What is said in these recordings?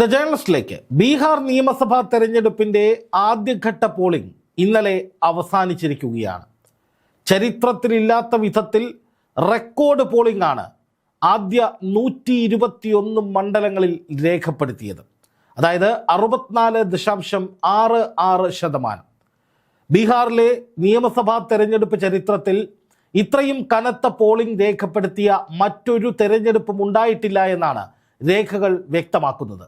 The ജേണലിസ്റ്റിലേക്ക് Bihar നിയമസഭാ തെരഞ്ഞെടുപ്പിന്റെ ആദ്യഘട്ട പോളിംഗ് ഇന്നലെ അവസാനിച്ചിരിക്കുകയാണ്. ചരിത്രത്തിലില്ലാത്ത വിധത്തിൽ റെക്കോർഡ് പോളിംഗ് ആണ് ആദ്യ നൂറ്റി ഇരുപത്തിയൊന്ന് മണ്ഡലങ്ങളിൽ രേഖപ്പെടുത്തിയത്. അതായത് അറുപത്തിനാല് ദശാംശം ആറ് ആറ് ശതമാനം. ബീഹാറിലെ നിയമസഭാ തെരഞ്ഞെടുപ്പ് ചരിത്രത്തിൽ ഇത്രയും കനത്ത പോളിംഗ് രേഖപ്പെടുത്തിയ മറ്റൊരു തെരഞ്ഞെടുപ്പും ഉണ്ടായിട്ടില്ല എന്നാണ് രേഖകൾ വ്യക്തമാക്കുന്നത്.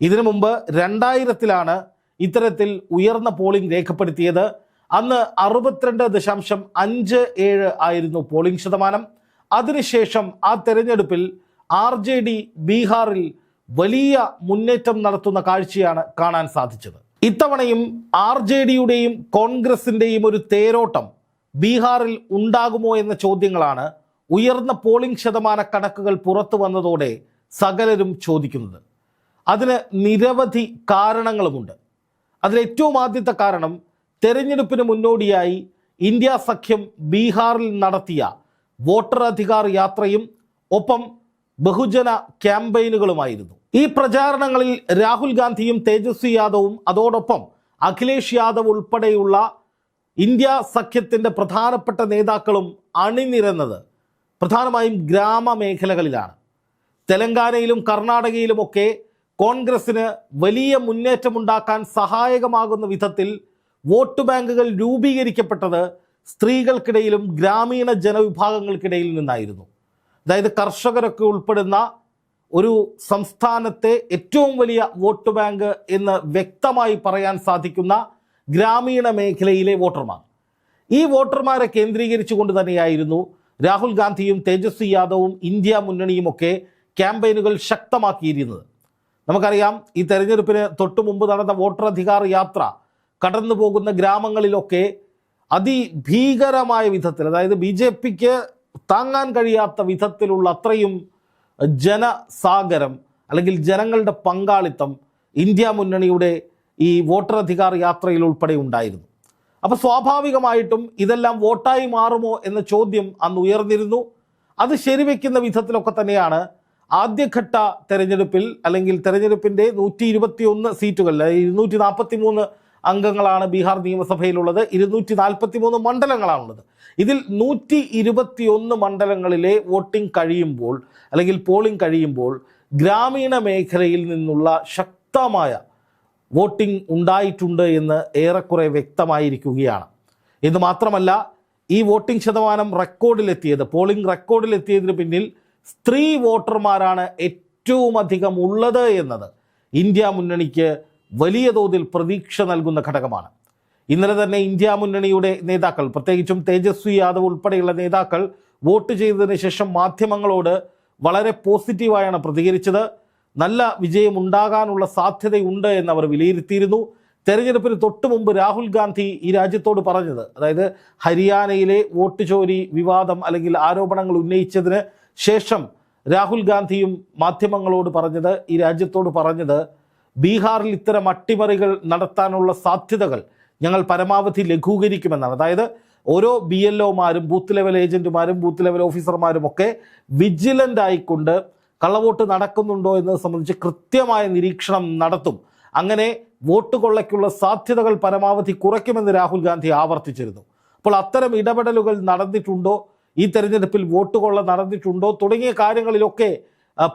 ഇതിനു മുമ്പ് രണ്ടായിരത്തിലാണ് ഇത്തരത്തിൽ ഉയർന്ന പോളിംഗ് രേഖപ്പെടുത്തിയത്. അന്ന് അറുപത്തിരണ്ട് ദശാംശം അഞ്ച് ഏഴ് ആയിരുന്നു പോളിംഗ് ശതമാനം. അതിനുശേഷം ആ തെരഞ്ഞെടുപ്പിൽ ആർ ജെ ഡി ബീഹാറിൽ വലിയ മുന്നേറ്റം നടത്തുന്ന കാഴ്ചയാണ് കാണാൻ സാധിച്ചത്. ഇത്തവണയും ആർ ജെ ഡിയുടെയും കോൺഗ്രസിന്റെയും ഒരു തേരോട്ടം ബീഹാറിൽ ഉണ്ടാകുമോ എന്ന ചോദ്യങ്ങളാണ് ഉയർന്ന പോളിംഗ് ശതമാന കണക്കുകൾ പുറത്തു വന്നതോടെ സകലരും ചോദിക്കുന്നത്. അതിന് നിരവധി കാരണങ്ങളുമുണ്ട്. അതിലേറ്റവും ആദ്യത്തെ കാരണം തെരഞ്ഞെടുപ്പിന് മുന്നോടിയായി ഇന്ത്യ സഖ്യം ബീഹാറിൽ നടത്തിയ വോട്ടർ അധികാർ യാത്രയും ഒപ്പം ബഹുജന ക്യാമ്പയിനുകളുമായിരുന്നു. ഈ പ്രചാരണങ്ങളിൽ രാഹുൽ ഗാന്ധിയും തേജസ്വി യാദവും അതോടൊപ്പം അഖിലേഷ് യാദവ് ഉൾപ്പെടെയുള്ള ഇന്ത്യ സഖ്യത്തിന്റെ പ്രധാനപ്പെട്ട നേതാക്കളും അണിനിരന്നത് പ്രധാനമായും ഗ്രാമമേഖലകളിലാണ്. തെലങ്കാനയിലും കർണാടകയിലുമൊക്കെ കോൺഗ്രസിന് വലിയ മുന്നേറ്റമുണ്ടാക്കാൻ സഹായകമാകുന്ന വിധത്തിൽ വോട്ട് ബാങ്കുകൾ രൂപീകരിക്കപ്പെട്ടത് സ്ത്രീകൾക്കിടയിലും ഗ്രാമീണ ജനവിഭാഗങ്ങൾക്കിടയിൽ നിന്നായിരുന്നു. അതായത് കർഷകരൊക്കെ ഉൾപ്പെടുന്ന ഒരു സംസ്ഥാനത്തെ ഏറ്റവും വലിയ വോട്ട് ബാങ്ക് എന്ന് വ്യക്തമായി പറയാൻ സാധിക്കുന്ന ഗ്രാമീണ മേഖലയിലെ വോട്ടർമാർ. ഈ വോട്ടർമാരെ കേന്ദ്രീകരിച്ചുകൊണ്ട് തന്നെയായിരുന്നു രാഹുൽ ഗാന്ധിയും തേജസ്വി യാദവും ഇന്ത്യ മുന്നണിയുമൊക്കെ ക്യാമ്പയിനുകൾ ശക്തമാക്കിയിരുന്നത്. നമുക്കറിയാം ഈ തെരഞ്ഞെടുപ്പിന് തൊട്ടു മുമ്പ് നടന്ന വോട്ടർ അധികാർ യാത്ര കടന്നു പോകുന്ന ഗ്രാമങ്ങളിലൊക്കെ അതിഭീകരമായ വിധത്തിൽ അതായത് ബി ജെ പിക്ക് താങ്ങാൻ കഴിയാത്ത വിധത്തിലുള്ള അത്രയും ജനസാഗരം അല്ലെങ്കിൽ ജനങ്ങളുടെ പങ്കാളിത്തം ഇന്ത്യ മുന്നണിയുടെ ഈ വോട്ടർ അധികാർ യാത്രയിൽ ഉൾപ്പെടെ ഉണ്ടായിരുന്നു. അപ്പോൾ സ്വാഭാവികമായിട്ടും ഇതെല്ലാം വോട്ടായി മാറുമോ എന്ന ചോദ്യം അന്ന് ഉയർന്നിരുന്നു. അത് ശരിവെക്കുന്ന വിധത്തിലൊക്കെ തന്നെയാണ് ആദ്യഘട്ട തെരഞ്ഞെടുപ്പിൽ അല്ലെങ്കിൽ തെരഞ്ഞെടുപ്പിന്റെ നൂറ്റി ഇരുപത്തി ഒന്ന് സീറ്റുകളിൽ ഇരുന്നൂറ്റി നാൽപ്പത്തി മൂന്ന് അംഗങ്ങളാണ് ബീഹാർ നിയമസഭയിലുള്ളത് ഇരുന്നൂറ്റി നാൽപ്പത്തി മൂന്ന് മണ്ഡലങ്ങളാണുള്ളത്. ഇതിൽ നൂറ്റി ഇരുപത്തി ഒന്ന് മണ്ഡലങ്ങളിലെ വോട്ടിംഗ് കഴിയുമ്പോൾ അല്ലെങ്കിൽ പോളിംഗ് കഴിയുമ്പോൾ ഗ്രാമീണ മേഖലയിൽ നിന്നുള്ള ശക്തമായ വോട്ടിംഗ് ഉണ്ടായിട്ടുണ്ട് എന്ന് ഏറെക്കുറെ വ്യക്തമായിരിക്കുകയാണ്. ഇത് മാത്രമല്ല ഈ വോട്ടിംഗ് ശതമാനം റെക്കോർഡിലെത്തിയത് പോളിംഗ് റെക്കോർഡിലെത്തിയതിന് പിന്നിൽ സ്ത്രീ വോട്ടർമാരാണ് ഏറ്റവും അധികം ഉള്ളത് എന്നത് ഇന്ത്യ മുന്നണിക്ക് വലിയ തോതിൽ പ്രതീക്ഷ നൽകുന്ന ഘടകമാണ്. ഇന്നലെ തന്നെ ഇന്ത്യ മുന്നണിയുടെ നേതാക്കൾ പ്രത്യേകിച്ചും തേജസ്വി യാദവ് ഉൾപ്പെടെയുള്ള നേതാക്കൾ വോട്ട് ചെയ്തതിന് ശേഷം മാധ്യമങ്ങളോട് വളരെ പോസിറ്റീവായാണ് പ്രതികരിച്ചത്. നല്ല വിജയമുണ്ടാകാനുള്ള സാധ്യതയുണ്ട് എന്ന് അവർ വിലയിരുത്തിയിരുന്നു. തെരഞ്ഞെടുപ്പിന് തൊട്ടു മുമ്പ് രാഹുൽ ഗാന്ധി ഈ രാജ്യത്തോട് പറഞ്ഞത് അതായത് ഹരിയാനയിലെ വോട്ട് ചോരി വിവാദം അല്ലെങ്കിൽ ആരോപണങ്ങൾ ഉന്നയിച്ചതിന് ശേഷം രാഹുൽ ഗാന്ധിയും മാധ്യമങ്ങളോട് പറഞ്ഞത് ഈ രാജ്യത്തോട് പറഞ്ഞത് ബീഹാറിൽ ഇത്തരം അട്ടിമറികൾ നടത്താനുള്ള സാധ്യതകൾ ഞങ്ങൾ പരമാവധി ലഘൂകരിക്കുമെന്നാണ്. അതായത് ഓരോ ബി എൽ ഒമാരും ബൂത്ത് ലെവൽ ഏജന്റുമാരും ബൂത്ത് ലെവൽ ഓഫീസർമാരും ഒക്കെ വിജിലന്റ് ആയിക്കൊണ്ട് കള്ളവോട്ട് നടക്കുന്നുണ്ടോ എന്നത് സംബന്ധിച്ച് കൃത്യമായ നിരീക്ഷണം നടത്തും. അങ്ങനെ വോട്ട് കൊള്ളയ്ക്കുള്ള സാധ്യതകൾ പരമാവധി കുറയ്ക്കുമെന്ന് രാഹുൽ ഗാന്ധി ആവർത്തിച്ചിരുന്നു. അപ്പോൾ അത്തരം ഇടപെടലുകൾ നടന്നിട്ടുണ്ടോ? ഈ തെരഞ്ഞെടുപ്പിൽ വോട്ട് കൊള്ള നടന്നിട്ടുണ്ടോ തുടങ്ങിയ കാര്യങ്ങളിലൊക്കെ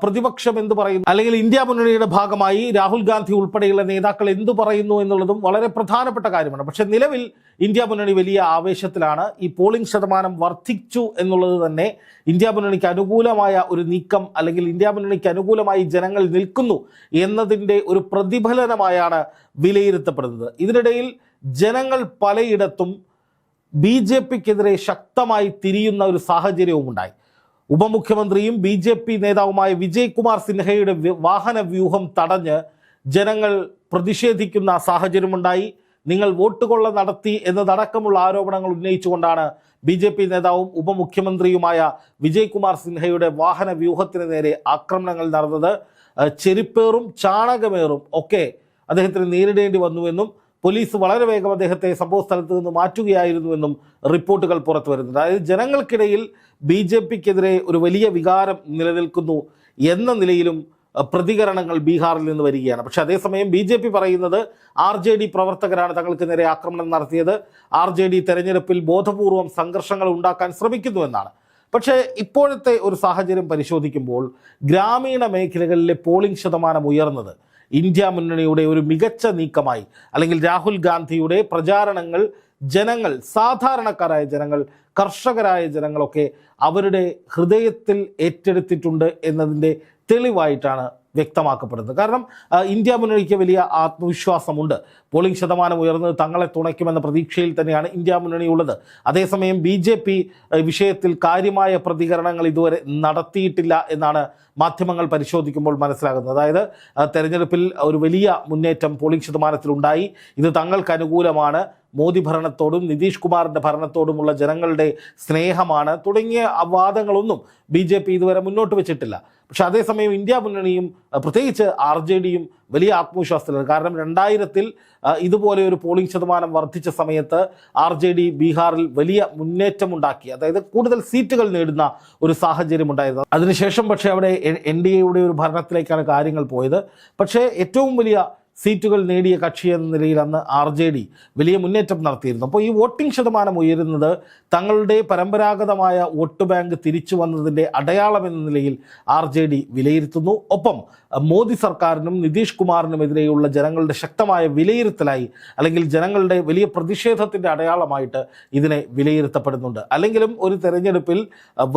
പ്രതിപക്ഷം എന്ത് പറയുന്നു? അല്ലെങ്കിൽ ഇന്ത്യ മുന്നണിയുടെ ഭാഗമായി രാഹുൽ ഗാന്ധി ഉൾപ്പെടെയുള്ള നേതാക്കൾ എന്തു പറയുന്നു എന്നുള്ളതും വളരെ പ്രധാനപ്പെട്ട കാര്യമാണ്. പക്ഷെ നിലവിൽ ഇന്ത്യ മുന്നണി വലിയ ആവേശത്തിലാണ്. ഈ പോളിംഗ് ശതമാനം വർദ്ധിച്ചു എന്നുള്ളത് തന്നെ ഇന്ത്യ മുന്നണിക്ക് അനുകൂലമായ ഒരു നീക്കം അല്ലെങ്കിൽ ഇന്ത്യ മുന്നണിക്ക് അനുകൂലമായി ജനങ്ങൾ നിൽക്കുന്നു എന്നതിന്റെ ഒരു പ്രതിഫലനമായാണ് വിലയിരുത്തപ്പെടുന്നത്. ഇതിനിടയിൽ ജനങ്ങൾ പലയിടത്തും ബി ജെ പിക്കെതിരെ ശക്തമായി തിരിയുന്ന ഒരു സാഹചര്യവും ഉണ്ടായി ഉപമുഖ്യമന്ത്രിയും ബി ജെ പി നേതാവുമായ വിജയ്കുമാർ സിൻഹയുടെ വാഹന വ്യൂഹം തടഞ്ഞ് ജനങ്ങൾ പ്രതിഷേധിക്കുന്ന സാഹചര്യമുണ്ടായി. നിങ്ങൾ വോട്ട് കൊള്ള നടത്തി എന്നതടക്കമുള്ള ആരോപണങ്ങൾ ഉന്നയിച്ചുകൊണ്ടാണ് ബി ജെ പി നേതാവും ഉപമുഖ്യമന്ത്രിയുമായ വിജയ്കുമാർ സിൻഹയുടെ വാഹന വ്യൂഹത്തിന് നേരെ ആക്രമണങ്ങൾ നടന്നത്. ചെരിപ്പേറും ചാണകമേറും ഒക്കെ അദ്ദേഹത്തിന് നേരിടേണ്ടി വന്നുവെന്നും പോലീസ് വളരെ വേഗം അദ്ദേഹത്തെ സംഭവ സ്ഥലത്ത് നിന്ന് മാറ്റുകയായിരുന്നുവെന്നും റിപ്പോർട്ടുകൾ പുറത്തു വരുന്നുണ്ട്. അതായത് ജനങ്ങൾക്കിടയിൽ ബി ജെ പിക്കെതിരെ ഒരു വലിയ വികാരം നിലനിൽക്കുന്നു എന്ന നിലയിലും പ്രതികരണങ്ങൾ ബീഹാറിൽ നിന്ന് വരികയാണ്. പക്ഷേ അതേസമയം ബി ജെ പി പറയുന്നത് ആർ ജെ ഡി പ്രവർത്തകരാണ് തങ്ങൾക്ക് നേരെ ആക്രമണം നടത്തിയത്. ആർ ജെ ഡി തെരഞ്ഞെടുപ്പിൽ ബോധപൂർവം സംഘർഷങ്ങൾ ഉണ്ടാക്കാൻ ശ്രമിക്കുന്നുവെന്നാണ് പക്ഷേ ഇപ്പോഴത്തെ ഒരു സാഹചര്യം പരിശോധിക്കുമ്പോൾ ഗ്രാമീണ മേഖലകളിലെ പോളിംഗ് ശതമാനം ഉയർന്നത്. ഇന്ത്യ മുന്നണിയുടെ ഒരു മികച്ച നീക്കമായി അല്ലെങ്കിൽ രാഹുൽ ഗാന്ധിയുടെ പ്രചാരണങ്ങൾ ജനങ്ങൾ സാധാരണക്കാരായ ജനങ്ങൾ കർഷകരായ ജനങ്ങളൊക്കെ അവരുടെ ഹൃദയത്തിൽ ഏറ്റെടുത്തിട്ടുണ്ട് എന്നതിന്റെ തെളിവായിട്ടാണ് വ്യക്തമാക്കപ്പെടുന്നത്. കാരണം ഇന്ത്യ മുന്നണിക്ക് വലിയ ആത്മവിശ്വാസമുണ്ട്. പോളിംഗ് ശതമാനം ഉയർന്നത് തങ്ങളെ തുണയ്ക്കുമെന്ന പ്രതീക്ഷയിൽ തന്നെയാണ് ഇന്ത്യ മുന്നണി ഉള്ളത് അതേസമയം ബി ജെ പി വിഷയത്തിൽ കാര്യമായ പ്രതികരണങ്ങൾ ഇതുവരെ നടത്തിയിട്ടില്ല എന്നാണ് മാധ്യമങ്ങൾ പരിശോധിക്കുമ്പോൾ മനസ്സിലാകുന്നത്. അതായത് തെരഞ്ഞെടുപ്പിൽ ഒരു വലിയ മുന്നേറ്റം പോളിംഗ് ശതമാനത്തിലുണ്ടായി. ഇത് തങ്ങൾക്ക് അനുകൂലമാണ്. മോദി ഭരണത്തോടും നിതീഷ് കുമാറിന്റെ ഭരണത്തോടുമുള്ള ജനങ്ങളുടെ സ്നേഹമാണ്. തുടങ്ങിയ വാദങ്ങളൊന്നും ബി ഇതുവരെ മുന്നോട്ട് വെച്ചിട്ടില്ല. പക്ഷെ അതേസമയം ഇന്ത്യ മുന്നണിയും പ്രത്യേകിച്ച് ആർ ജെ ഡിയും വലിയ ആത്മവിശ്വാസത്തിലാണ്. കാരണം രണ്ടായിരത്തിൽ ഇതുപോലെ ഒരു പോളിംഗ് ശതമാനം വർദ്ധിച്ച സമയത്ത് ആർ ജെ ഡി ബീഹാറിൽ വലിയ മുന്നേറ്റമുണ്ടാക്കി. അതായത് കൂടുതൽ സീറ്റുകൾ നേടുന്ന ഒരു സാഹചര്യം ഉണ്ടായിരുന്നു. അതിനുശേഷം പക്ഷേ അവിടെ എൻ ഡി എയുടെ ഒരു ഭരണത്തിലേക്കാണ് കാര്യങ്ങൾ പോയത്. പക്ഷേ ഏറ്റവും വലിയ സീറ്റുകൾ നേടിയ കക്ഷി എന്ന നിലയിൽ അന്ന് ആർ ജെ ഡി വലിയ മുന്നേറ്റം നടത്തിയിരുന്നു. അപ്പോൾ ഈ വോട്ടിംഗ് ശതമാനം ഉയരുന്നത് തങ്ങളുടെ പരമ്പരാഗതമായ വോട്ട് ബാങ്ക് തിരിച്ചു വന്നതിന്റെ അടയാളം എന്ന നിലയിൽ ആർ ജെ ഡി വിലയിരുത്തുന്നു. ഒപ്പം മോദി സർക്കാരിനും നിതീഷ് കുമാറിനുമെതിരെയുള്ള ജനങ്ങളുടെ ശക്തമായ വിലയിരുത്തലായി അല്ലെങ്കിൽ ജനങ്ങളുടെ വലിയ പ്രതിഷേധത്തിന്റെ അടയാളമായിട്ട് ഇതിനെ വിലയിരുത്തപ്പെടുന്നുണ്ട്. അല്ലെങ്കിലും ഒരു തെരഞ്ഞെടുപ്പിൽ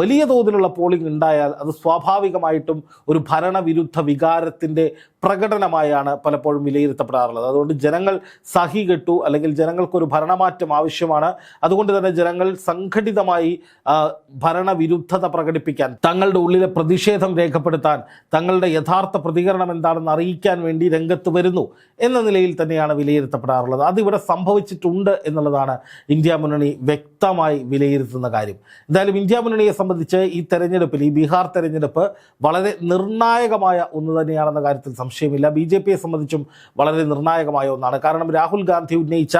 വലിയ തോതിലുള്ള പോളിംഗ് ഉണ്ടായാൽ അത് സ്വാഭാവികമായിട്ടും ഒരു ഭരണവിരുദ്ധ വികാരത്തിന്റെ പ്രകടനമായാണ് പലപ്പോഴും വിലയിരുത്തപ്പെടാറുള്ളത്. അതുകൊണ്ട് ജനങ്ങൾ സഹി കെട്ടു അല്ലെങ്കിൽ ജനങ്ങൾക്കൊരു ഭരണമാറ്റം ആവശ്യമാണ്. അതുകൊണ്ട് തന്നെ ജനങ്ങൾ സംഘടിതമായി ഭരണവിരുദ്ധത പ്രകടിപ്പിക്കാൻ തങ്ങളുടെ ഉള്ളിലെ പ്രതിഷേധം രേഖപ്പെടുത്താൻ തങ്ങളുടെ യഥാർത്ഥ പ്രതികരണം എന്താണെന്ന് അറിയിക്കാൻ വേണ്ടി രംഗത്ത് വരുന്നു എന്ന നിലയിൽ തന്നെയാണ് വിലയിരുത്തപ്പെടാറുള്ളത്. അതിവിടെ സംഭവിച്ചിട്ടുണ്ട് എന്നുള്ളതാണ് ഇന്ത്യ മുന്നണി വ്യക്തമായി വിലയിരുത്തുന്ന കാര്യം. എന്തായാലും ഇന്ത്യ മുന്നണിയെ സംബന്ധിച്ച് ഈ തെരഞ്ഞെടുപ്പിൽ ഈ ബീഹാർ തെരഞ്ഞെടുപ്പ് വളരെ നിർണായകമായ ഒന്ന് തന്നെയാണെന്ന കാര്യത്തിൽ സംശയമില്ല. ബി ജെ പിയെ സംബന്ധിച്ചും വളരെ നിർണായകമായ ഒന്നാണ്. കാരണം രാഹുൽ ഗാന്ധി ഉന്നയിച്ച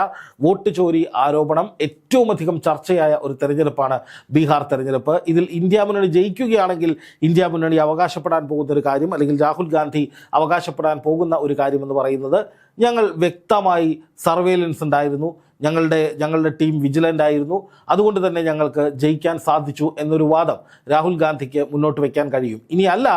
വോട്ട് ചോരി ആരോപണം ഏറ്റവും അധികം ചർച്ചയായ ഒരു തെരഞ്ഞെടുപ്പാണ് ബീഹാർ തെരഞ്ഞെടുപ്പ്. ഇതിൽ ഇന്ത്യ മുന്നണി ജയിക്കുകയാണെങ്കിൽ ഇന്ത്യ മുന്നണി അവകാശപ്പെടാൻ പോകുന്ന ഒരു കാര്യം അല്ലെങ്കിൽ രാഹുൽ ഗാന്ധി അവകാശപ്പെടാൻ പോകുന്ന ഒരു കാര്യമെന്ന് പറയുന്നത് ഞങ്ങൾ വ്യക്തമായി സർവേലൻസ് ഉണ്ടായിരുന്നു. ഞങ്ങളുടെ ഞങ്ങളുടെ ടീം വിജിലന്റ് ആയിരുന്നു. അതുകൊണ്ട് തന്നെ ഞങ്ങൾക്ക് ജയിക്കാൻ സാധിച്ചു എന്നൊരു വാദം രാഹുൽ ഗാന്ധിക്ക് മുന്നോട്ട് വയ്ക്കാൻ കഴിയും. ഇനിയല്ല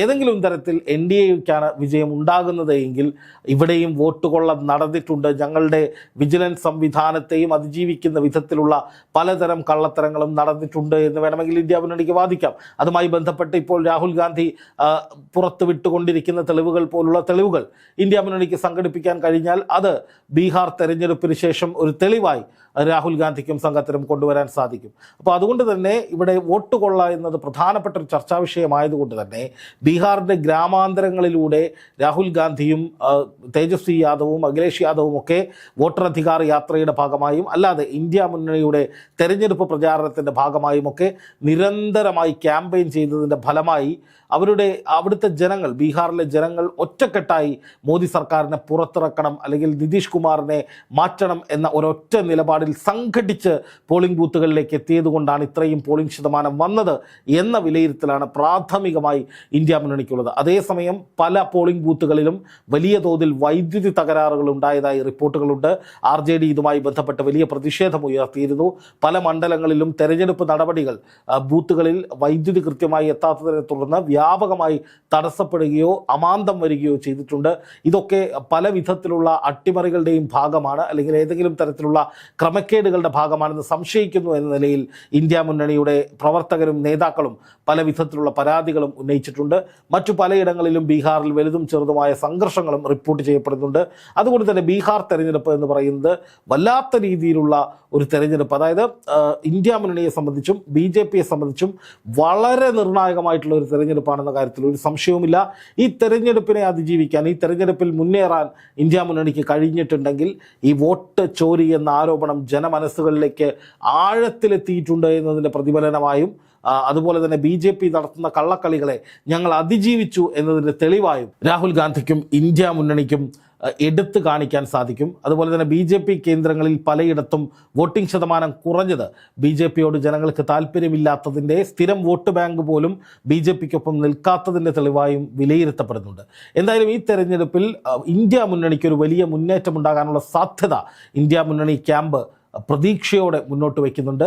ഏതെങ്കിലും തരത്തിൽ എൻ ഡി എക്കാണ് വിജയം ഉണ്ടാകുന്നത് എങ്കിൽ ഇവിടെയും വോട്ട് കൊള്ള നടന്നിട്ടുണ്ട്. ഞങ്ങളുടെ വിജിലൻസ് സംവിധാനത്തെയും അതിജീവിക്കുന്ന വിധത്തിലുള്ള പലതരം കള്ളത്തരങ്ങളും നടന്നിട്ടുണ്ട് എന്ന് വേണമെങ്കിൽ ഇന്ത്യ മുന്നണിക്ക് വാദിക്കാം. അതുമായി ബന്ധപ്പെട്ട് ഇപ്പോൾ രാഹുൽ ഗാന്ധി പുറത്ത് വിട്ടുകൊണ്ടിരിക്കുന്ന തെളിവുകൾ പോലുള്ള തെളിവുകൾ ഇന്ത്യ മുന്നണിക്ക് സംഘടിപ്പിക്കാൻ കഴിഞ്ഞാൽ അത് ബീഹാർ തെരഞ്ഞെടുപ്പിന് ശേഷം ഒരു തെളിവായി രാഹുൽ ഗാന്ധിക്കും സംഘത്തിനും കൊണ്ടുവരാൻ സാധിക്കും. അപ്പോൾ അതുകൊണ്ട് തന്നെ ഇവിടെ വോട്ട് കൊള്ള എന്നത് പ്രധാനപ്പെട്ട ഒരു ചർച്ചാ വിഷയമായതുകൊണ്ട് തന്നെ ബീഹാറിന്റെ ഗ്രാമാന്തരങ്ങളിലൂടെ രാഹുൽ ഗാന്ധിയും തേജസ്വി യാദവും അഖിലേഷ് യാദവും ഒക്കെ വോട്ടർ യാത്രയുടെ ഭാഗമായും അല്ലാതെ ഇന്ത്യ മുന്നണിയുടെ തെരഞ്ഞെടുപ്പ് പ്രചാരണത്തിന്റെ ഭാഗമായും ഒക്കെ നിരന്തരമായി ക്യാമ്പയിൻ ചെയ്തതിന്റെ ഫലമായി അവരുടെ അവിടുത്തെ ജനങ്ങൾ ബീഹാറിലെ ജനങ്ങൾ ഒറ്റക്കെട്ടായി മോദി സർക്കാരിനെ പുറത്തിറക്കണം അല്ലെങ്കിൽ നിതീഷ് കുമാറിനെ മാറ്റണം എന്ന ഒരൊറ്റ നിലപാടിൽ സംഘടിച്ച് പോളിംഗ് ബൂത്തുകളിലേക്ക് എത്തിയത് കൊണ്ടാണ് ഇത്രയും പോളിംഗ് ശതമാനം വന്നത് എന്ന വിലയിരുത്തലാണ് പ്രാഥമികമായി ഇന്ത്യ മുന്നണിക്കുള്ളത്. അതേസമയം പല പോളിംഗ് ബൂത്തുകളിലും വലിയ തോതിൽ വൈദ്യുതി തകരാറുകൾ ഉണ്ടായതായി റിപ്പോർട്ടുകളുണ്ട്. ആർ ജെ ഡി ഇതുമായി ബന്ധപ്പെട്ട് വലിയ പ്രതിഷേധം ഉയർത്തിയിരുന്നു. പല മണ്ഡലങ്ങളിലും തെരഞ്ഞെടുപ്പ് നടപടികൾ ബൂത്തുകളിൽ വൈദ്യുതി കൃത്യമായി എത്താത്തതിനെ തുടർന്ന് വ്യാപകമായി തടസ്സപ്പെടുകയോ അമാന്തം വരികയോ ചെയ്തിട്ടുണ്ട്. ഇതൊക്കെ പല വിധത്തിലുള്ള അട്ടിമറികളുടെയും ഭാഗമാണ്. അല്ലെങ്കിൽ ഏതെങ്കിലും തരത്തിലുള്ള ക്രമക്കേടുകളുടെ ഭാഗമാണെന്ന് സംശയിക്കുന്നു എന്ന നിലയിൽ ഇന്ത്യ മുന്നണിയുടെ പ്രവർത്തകരും നേതാക്കളും പല വിധത്തിലുള്ള പരാതികളും ഉന്നയിച്ചിട്ടുണ്ട്. മറ്റു പലയിടങ്ങളിലും ബീഹാറിൽ വലുതും ചെറുതുമായ സംഘർഷങ്ങളും റിപ്പോർട്ട് ചെയ്യപ്പെടുന്നുണ്ട്. അതുകൊണ്ട് തന്നെ ബീഹാർ തെരഞ്ഞെടുപ്പ് എന്ന് പറയുന്നത് വല്ലാത്ത രീതിയിലുള്ള ഒരു തെരഞ്ഞെടുപ്പ്. അതായത് ഇന്ത്യ മുന്നണിയെ സംബന്ധിച്ചും ബി ജെ പിയെ സംബന്ധിച്ചും വളരെ നിർണായകമായിട്ടുള്ള ഒരു തെരഞ്ഞെടുപ്പാണെന്ന കാര്യത്തിൽ ഒരു സംശയവുമില്ല. ഈ തെരഞ്ഞെടുപ്പിനെ അതിജീവിക്കാൻ ഈ തെരഞ്ഞെടുപ്പിൽ മുന്നേറാൻ ഇന്ത്യ മുന്നണിക്ക് കഴിഞ്ഞിട്ടുണ്ടെങ്കിൽ ഈ വോട്ട് ചോരി എന്ന ആരോപണം ജനമനസ്സുകളിലേക്ക് ആഴത്തിലെത്തിയിട്ടുണ്ട് എന്നതിന്റെ പ്രതിഫലനമായും അതുപോലെ തന്നെ ബി ജെ പി നടത്തുന്ന കള്ളക്കളികളെ ഞങ്ങൾ അതിജീവിച്ചു എന്നതിന്റെ തെളിവായും രാഹുൽ ഗാന്ധിക്കും ഇന്ത്യ മുന്നണിക്കും എടുത്തു കാണിക്കാൻ സാധിക്കും. അതുപോലെ തന്നെ ബി ജെ പി കേന്ദ്രങ്ങളിൽ പലയിടത്തും വോട്ടിംഗ് ശതമാനം കുറഞ്ഞത്. ബി ജെ പിയോട് ജനങ്ങൾക്ക് താല്പര്യമില്ലാത്തതിന്റെ സ്ഥിരം വോട്ട് ബാങ്ക് പോലും ബി ജെ പിക്കൊപ്പം നിൽക്കാത്തതിന്റെ തെളിവായും വിലയിരുത്തപ്പെടുന്നുണ്ട്. എന്തായാലും ഈ തെരഞ്ഞെടുപ്പിൽ ഇന്ത്യ മുന്നണിക്ക് ഒരു വലിയ മുന്നേറ്റം ഉണ്ടാകാനുള്ള സാധ്യത ഇന്ത്യ മുന്നണി ക്യാമ്പ് പ്രതീക്ഷയോടെ മുന്നോട്ട് വയ്ക്കുന്നുണ്ട്.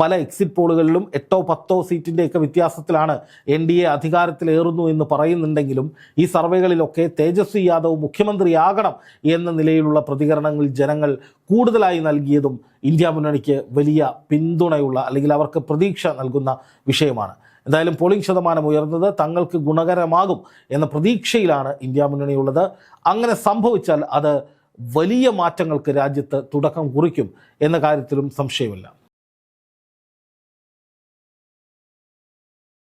പല എക്സിറ്റ് പോളുകളിലും എട്ടോ പത്തോ സീറ്റിന്റെയൊക്കെ വ്യത്യാസത്തിലാണ് എൻ ഡി എ അധികാരത്തിലേറുന്നു എന്ന് പറയുന്നുണ്ടെങ്കിലും ഈ സർവേകളിലൊക്കെ തേജസ്വി യാദവ് മുഖ്യമന്ത്രിയാകണം എന്ന നിലയിലുള്ള പ്രതികരണങ്ങൾ ജനങ്ങൾ കൂടുതലായി നൽകിയതും ഇന്ത്യ മുന്നണിക്ക് വലിയ പിന്തുണയുള്ള അല്ലെങ്കിൽ അവർക്ക് പ്രതീക്ഷ നൽകുന്ന വിഷയമാണ്. എന്തായാലും പോളിംഗ് ശതമാനം ഉയർന്നത് തങ്ങൾക്ക് ഗുണകരമാകും എന്ന പ്രതീക്ഷയിലാണ് ഇന്ത്യ മുന്നണിയുള്ളത്. അങ്ങനെ സംഭവിച്ചാൽ അത് വലിയ മാറ്റങ്ങൾക്ക് രാജ്യത്ത് തുടക്കം കുറിക്കും എന്ന കാര്യത്തിലും സംശയമില്ല.